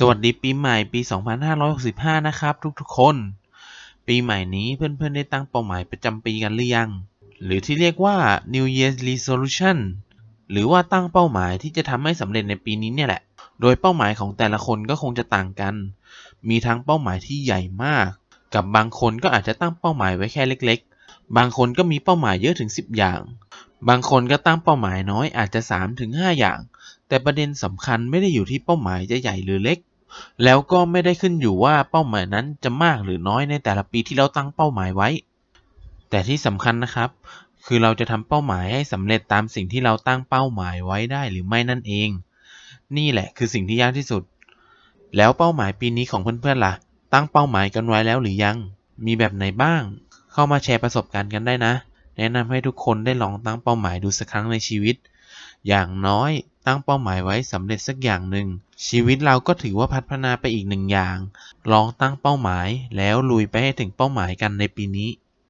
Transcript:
สวัสดีปีใหม่ปี 2565 นะครับ ทุกๆคน ปีใหม่นี้เพื่อนๆ ได้ตั้งเป้าหมายประจำปีกันหรือยัง หรือที่เรียกว่า New Year's Resolution หรือว่าตั้งเป้าหมายที่จะทำให้สำเร็จในปีนี้เนี่ยแหละ โดยเป้าหมายของแต่ละคนก็คงจะต่างกัน มีทั้งเป้าหมายที่ใหญ่มาก กับบางคนก็อาจจะตั้งเป้าหมายไว้แค่เล็ก ๆ บางคนก็มีเป้าหมายเยอะถึง 10 อย่าง บางคนก็ตั้งเป้าหมายน้อยอาจจะ 3-5 อย่าง แต่ประเด็นสำคัญไม่ได้อยู่ที่เป้าหมายจะใหญ่หรือเล็ก แล้วก็ไม่ได้ขึ้นอยู่ว่าเป้าหมายนั้นจะมากหรือน้อยในแต่ละปีที่เราตั้งเป้าหมายไว้ แต่ที่สำคัญนะครับ คือเราจะทำเป้าหมายให้สำเร็จตามสิ่งที่เราตั้งเป้าหมายไว้ได้หรือไม่นั่นเอง นี่แหละคือสิ่งที่ยากที่สุด แล้วเป้าหมายปีนี้ของเพื่อนๆล่ะ ตั้งเป้าหมายกันไว้แล้วหรือยัง มีแบบไหนบ้าง เข้ามาแชร์ประสบการณ์กันได้นะ แนะนำให้ทุกคนได้ลองตั้งเป้าหมายดูสักครั้งในชีวิต อย่างน้อยตั้งเป้าหมายไว้สำเร็จสักอย่างหนึ่ง ชีวิตเราก็ถือว่าพัฒนาไปอีกหนึ่งอย่าง ลองตั้งเป้าหมายแล้วลุยไปให้ถึงเป้าหมายกันในปีนี้